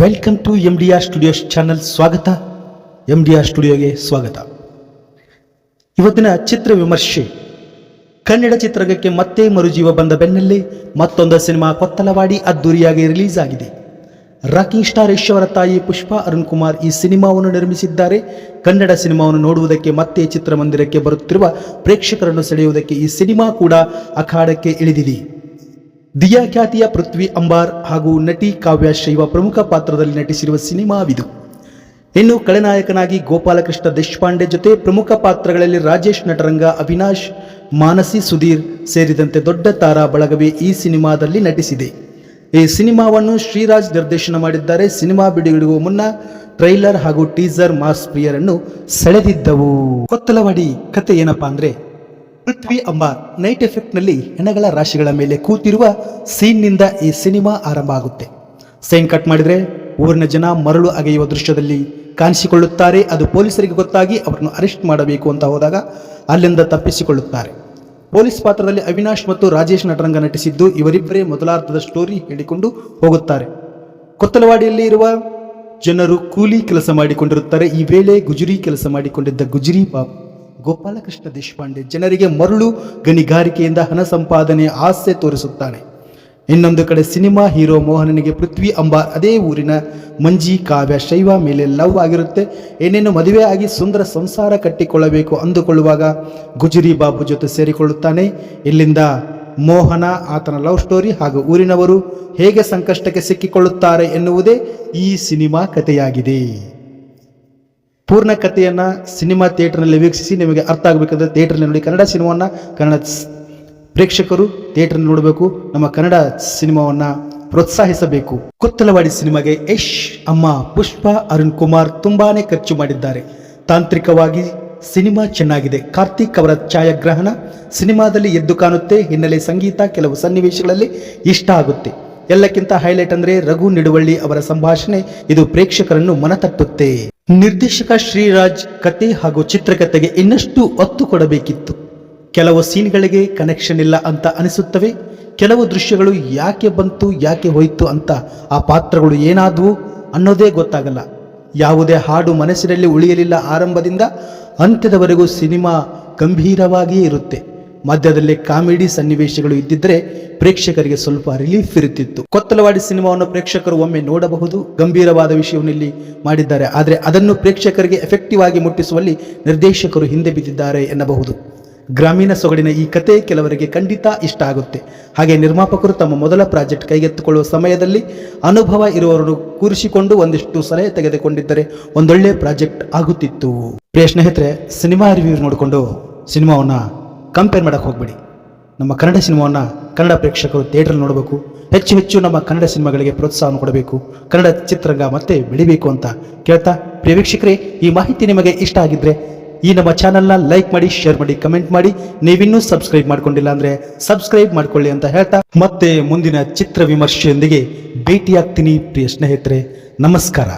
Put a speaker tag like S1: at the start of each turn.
S1: Welcome to M D R studios channel ಸ್ವಾಗತ. M D R ಸ್ಟುಡಿಯೋಗೆ ಸ್ವಾಗತ. ಇವತ್ತಿನ ಚಿತ್ರ ವಿಮರ್ಶೆ. ಕನ್ನಡ ಚಿತ್ರರಂಗಕ್ಕೆ ಮತ್ತೆ ಮರುಜೀವ ಬಂದ ಬೆನ್ನಲ್ಲೇ ಮತ್ತೊಂದು ಸಿನಿಮಾ ಕೊತ್ತಲವಾಡಿ ಅದ್ದೂರಿಯಾಗಿ ರಿಲೀಸ್ ಆಗಿದೆ. ರಾಕಿಂಗ್ ಸ್ಟಾರ್ ಯಶ್ ತಾಯಿ ಪುಷ್ಪ ಅರುಣ್ ಕುಮಾರ್ ಈ ಸಿನಿಮಾವನ್ನು ನಿರ್ಮಿಸಿದ್ದಾರೆ. ಕನ್ನಡ ಸಿನಿಮಾವನ್ನು ನೋಡುವುದಕ್ಕೆ ಮತ್ತೆ ಚಿತ್ರಮಂದಿರಕ್ಕೆ ಬರುತ್ತಿರುವ ಪ್ರೇಕ್ಷಕರನ್ನು ಸೆಳೆಯುವುದಕ್ಕೆ ಈ ಸಿನಿಮಾ ಕೂಡ ಅಖಾಡಕ್ಕೆ ಇಳಿದಿದೆ. ದಿಯಾ ಖ್ಯಾತಿಯ ಪೃಥ್ವಿ ಅಂಬಾರ್ ಹಾಗೂ ನಟಿ ಕಾವ್ಯ ಶೈವ ಪ್ರಮುಖ ಪಾತ್ರದಲ್ಲಿ ನಟಿಸಿರುವ ಸಿನಿಮಾವಿದು ಇನ್ನು ಕಳೆನಾಯಕನಾಗಿ ಗೋಪಾಲಕೃಷ್ಣ ದೇಶಪಾಂಡೆ ಜೊತೆ ಪ್ರಮುಖ ಪಾತ್ರಗಳಲ್ಲಿ ರಾಜೇಶ್ ನಟರಂಗ ಅವಿನಾಶ್, ಮಾನಸಿ ಸುಧೀರ್ ಸೇರಿದಂತೆ ದೊಡ್ಡ ತಾರಾ ಬಳಗವೇ ಈ ಸಿನಿಮಾದಲ್ಲಿ ನಟಿಸಿದೆ. ಈ ಸಿನಿಮಾವನ್ನು ಶ್ರೀರಾಜ್ ನಿರ್ದೇಶನ ಮಾಡಿದ್ದಾರೆ. ಸಿನಿಮಾ ಬಿಡುಗಡೆಗೂ ಮುನ್ನ ಟ್ರೈಲರ್ ಹಾಗೂ ಟೀಸರ್ ಮಾಸ್ ಪ್ರಿಯರನ್ನು ಸೆಳೆದಿದ್ದವು. ಕೊತ್ತಲವಾಡಿ ಕತೆ ಏನಪ್ಪಾ ಅಂದ್ರೆ ಪೃಥ್ವಿ ಅಂಬಾರ್ ನೈಟ್ ಎಫೆಕ್ಟ್ನಲ್ಲಿ ಹೆಣಗಳ ರಾಶಿಗಳ ಮೇಲೆ ಕೂತಿರುವ ಸೀನ್ನಿಂದ ಈ ಸಿನಿಮಾ ಆರಂಭ ಆಗುತ್ತೆ. ಸೈನ್ ಕಟ್ ಮಾಡಿದರೆ ಊರಿನ ಜನ ಮರಳು ಅಗೆಯುವ ದೃಶ್ಯದಲ್ಲಿ ಕಾಣಿಸಿಕೊಳ್ಳುತ್ತಾರೆ. ಅದು ಪೊಲೀಸರಿಗೆ ಗೊತ್ತಾಗಿ ಅವರನ್ನು ಅರೆಸ್ಟ್ ಮಾಡಬೇಕು ಅಂತ ಹೋದಾಗ ಅಲ್ಲಿಂದ ತಪ್ಪಿಸಿಕೊಳ್ಳುತ್ತಾರೆ. ಪೊಲೀಸ್ ಪಾತ್ರದಲ್ಲಿ ಅವಿನಾಶ್ ಮತ್ತು ರಾಜೇಶ್ ನಟರಂಗ ನಟಿಸಿದ್ದು ಇವರಿಬ್ಬರೇ ಮೊದಲಾರ್ಧದ ಸ್ಟೋರಿ ಹೇಳಿಕೊಂಡು ಹೋಗುತ್ತಾರೆ. ಕೊತ್ತಲವಾಡಿಯಲ್ಲಿ ಇರುವ ಜನರು ಕೂಲಿ ಕೆಲಸ ಮಾಡಿಕೊಂಡಿರುತ್ತಾರೆ. ಈ ವೇಳೆ ಗುಜರಿ ಕೆಲಸ ಮಾಡಿಕೊಂಡಿದ್ದ ಗುಜರಿ ಬಾಬು ಗೋಪಾಲಕೃಷ್ಣ ದೇಶಪಾಂಡೆ ಜನರಿಗೆ ಮರಳು, ಗಣಿಗಾರಿಕೆಯಿಂದ ಹಣ ಸಂಪಾದನೆ ಆಸೆ ತೋರಿಸುತ್ತಾನೆ ಇನ್ನೊಂದು ಕಡೆ ಸಿನಿಮಾ ಹೀರೋ ಮೋಹನನಿಗೆ ಪೃಥ್ವಿ ಅಂಬಾರ್ ಅದೇ ಊರಿನ ಮಂಜಿ ಕಾವ್ಯ ಶೈವ ಮೇಲೆ ಲವ್ ಆಗಿರುತ್ತೆ. ಏನೇನು ಮದುವೆ ಆಗಿ ಸುಂದರ ಸಂಸಾರ ಕಟ್ಟಿಕೊಳ್ಳಬೇಕು ಅಂದುಕೊಳ್ಳುವಾಗ ಗುಜರಿ ಬಾಬು ಜೊತೆ ಸೇರಿಕೊಳ್ಳುತ್ತಾನೆ. ಇಲ್ಲಿಂದ ಮೋಹನ ಆತನ ಲವ್ ಸ್ಟೋರಿ ಹಾಗೂ ಊರಿನವರು ಹೇಗೆ ಸಂಕಷ್ಟಕ್ಕೆ ಸಿಕ್ಕಿಕೊಳ್ಳುತ್ತಾರೆ ಎನ್ನುವುದೇ ಈ ಸಿನಿಮಾ ಕಥೆಯಾಗಿದೆ. ಪೂರ್ಣ ಕಥೆಯನ್ನು ಸಿನಿಮಾ ಥಿಯೇಟರ್ನಲ್ಲಿ ವೀಕ್ಷಿಸಿ ನಿಮಗೆ ಅರ್ಥ ಆಗಬೇಕಂದ್ರೆ ಥಿಯೇಟರ್ನಲ್ಲಿ ನೋಡಿ ಕನ್ನಡ ಸಿನಿಮಾವನ್ನು ಕನ್ನಡ ಪ್ರೇಕ್ಷಕರು ಥಿಯೇಟರ್ನಲ್ಲಿ ನೋಡಬೇಕು, ನಮ್ಮ ಕನ್ನಡ ಸಿನಿಮಾವನ್ನು ಪ್ರೋತ್ಸಾಹಿಸಬೇಕು. ಕೊತ್ತಲವಾಡಿ ಸಿನಿಮಾಗೆ ಯಶ್ ಅಮ್ಮ ಪುಷ್ಪ ಅರುಣ್ ಕುಮಾರ್ ತುಂಬಾನೇ ಖರ್ಚು ಮಾಡಿದ್ದಾರೆ. ತಾಂತ್ರಿಕವಾಗಿ ಸಿನಿಮಾ ಚೆನ್ನಾಗಿದೆ. ಕಾರ್ತಿಕ್ ಅವರ ಛಾಯಾಗ್ರಹಣ ಸಿನಿಮಾದಲ್ಲಿ ಎದ್ದು ಕಾಣುತ್ತೆ. ಹಿನ್ನೆಲೆ ಸಂಗೀತ, ಕೆಲವು ಸನ್ನಿವೇಶಗಳಲ್ಲಿ ಇಷ್ಟ ಆಗುತ್ತೆ. ಎಲ್ಲಕ್ಕಿಂತ ಹೈಲೈಟ್ ಅಂದರೆ ರಘು ನಿಡುವಳ್ಳಿ ಅವರ ಸಂಭಾಷಣೆ. ಇದು ಪ್ರೇಕ್ಷಕರನ್ನು ಮನತಟ್ಟುತ್ತೆ. ನಿರ್ದೇಶಕ ಶ್ರೀರಾಜ್ ಕತೆ ಹಾಗೂ ಚಿತ್ರಕಥೆಗೆ ಇನ್ನಷ್ಟು ಒತ್ತು ಕೊಡಬೇಕಿತ್ತು. ಕೆಲವು ಸೀನ್ಗಳಿಗೆ ಕನೆಕ್ಷನ್ ಇಲ್ಲ ಅಂತ ಅನಿಸುತ್ತವೆ. ಕೆಲವು ದೃಶ್ಯಗಳು ಯಾಕೆ ಬಂತು, ಯಾಕೆ ಹೋಯಿತು ಅಂತ ಆ ಪಾತ್ರಗಳು ಏನಾದವು ಅನ್ನೋದೇ ಗೊತ್ತಾಗಲ್ಲ. ಯಾವುದೇ ಹಾಡು ಮನಸ್ಸಿನಲ್ಲಿ ಉಳಿಯಲಿಲ್ಲ ಆರಂಭದಿಂದ ಅಂತ್ಯದವರೆಗೂ ಸಿನಿಮಾ ಗಂಭೀರವಾಗಿಯೇ ಇರುತ್ತೆ. ಮಧ್ಯದಲ್ಲಿ ಕಾಮಿಡಿ ಸನ್ನಿವೇಶಗಳು ಇದ್ದಿದ್ದರೆ ಪ್ರೇಕ್ಷಕರಿಗೆ ಸ್ವಲ್ಪ ರಿಲೀಫ್ ಇರುತ್ತಿತ್ತು. ಕೊತ್ತಲವಾಡಿ ಸಿನಿಮಾವನ್ನು ಪ್ರೇಕ್ಷಕರು ಒಮ್ಮೆ ನೋಡಬಹುದು, ಗಂಭೀರವಾದ ವಿಷಯವನ್ನು ಇಲ್ಲಿ ಮಾಡಿದ್ದಾರೆ. ಆದರೆ ಅದನ್ನು ಪ್ರೇಕ್ಷಕರಿಗೆ ಎಫೆಕ್ಟಿವ್ ಆಗಿ ಮುಟ್ಟಿಸುವಲ್ಲಿ ನಿರ್ದೇಶಕರು ಹಿಂದೆ ಬಿದ್ದಿದ್ದಾರೆ ಎನ್ನಬಹುದು. ಗ್ರಾಮೀಣ ಸೊಗಡಿನ ಈ ಕತೆ ಕೆಲವರಿಗೆ ಖಂಡಿತ ಇಷ್ಟ ಆಗುತ್ತೆ. ಹಾಗೆ ನಿರ್ಮಾಪಕರು ತಮ್ಮ ಮೊದಲ ಪ್ರಾಜೆಕ್ಟ್ ಕೈಗೆತ್ತಿಕೊಳ್ಳುವ ಸಮಯದಲ್ಲಿ ಅನುಭವ ಇರುವವರನ್ನು ಕೂರಿಸಿಕೊಂಡು ಒಂದಿಷ್ಟು ಸಲಹೆ ತೆಗೆದುಕೊಂಡಿದ್ದರೆ ಒಂದೊಳ್ಳೆ ಪ್ರಾಜೆಕ್ಟ್ ಆಗುತ್ತಿತ್ತು. ಪ್ರಿಯ ಸ್ನೇಹಿತರೆ, ಸಿನಿಮಾ ರಿವ್ಯೂ ನೋಡಿಕೊಂಡು ಸಿನಿಮಾವನ್ನು ಕಂಪೇರ್ ಮಾಡಕ್ಕೆ ಹೋಗ್ಬೇಡಿ. ನಮ್ಮ ಕನ್ನಡ ಸಿನಿಮಾವನ್ನು ಕನ್ನಡ ಪ್ರೇಕ್ಷಕರು ಥಿಯೇಟ್ರಲ್ಲಿ ನೋಡಬೇಕು. ಹೆಚ್ಚು ಹೆಚ್ಚು ನಮ್ಮ ಕನ್ನಡ ಸಿನಿಮಾಗಳಿಗೆ ಪ್ರೋತ್ಸಾಹವನ್ನು ಕೊಡಬೇಕು. ಕನ್ನಡ ಚಿತ್ರರಂಗ ಮತ್ತೆ ಬೆಳಿಬೇಕು ಅಂತ ಕೇಳ್ತಾ? ಪ್ರಿಯ ವೀಕ್ಷಕರೇ, ಈ ಮಾಹಿತಿ ನಿಮಗೆ ಇಷ್ಟ ಆಗಿದ್ರೆ ಈ ನಮ್ಮ ಚಾನಲ್ನ ಲೈಕ್ ಮಾಡಿ ಶೇರ್ ಮಾಡಿ ಕಮೆಂಟ್ ಮಾಡಿ. ನೀವಿನ್ನೂ ಸಬ್ಸ್ಕ್ರೈಬ್ ಮಾಡ್ಕೊಂಡಿಲ್ಲ ಅಂದರೆ ಸಬ್ಸ್ಕ್ರೈಬ್ ಮಾಡ್ಕೊಳ್ಳಿ ಅಂತ ಹೇಳ್ತಾ? ಮತ್ತೆ ಮುಂದಿನ ಚಿತ್ರ ವಿಮರ್ಶೆಯೊಂದಿಗೆ ಭೇಟಿಯಾಗ್ತೀನಿ ಪ್ರಿಯ ಸ್ನೇಹಿತರೆ. ನಮಸ್ಕಾರ.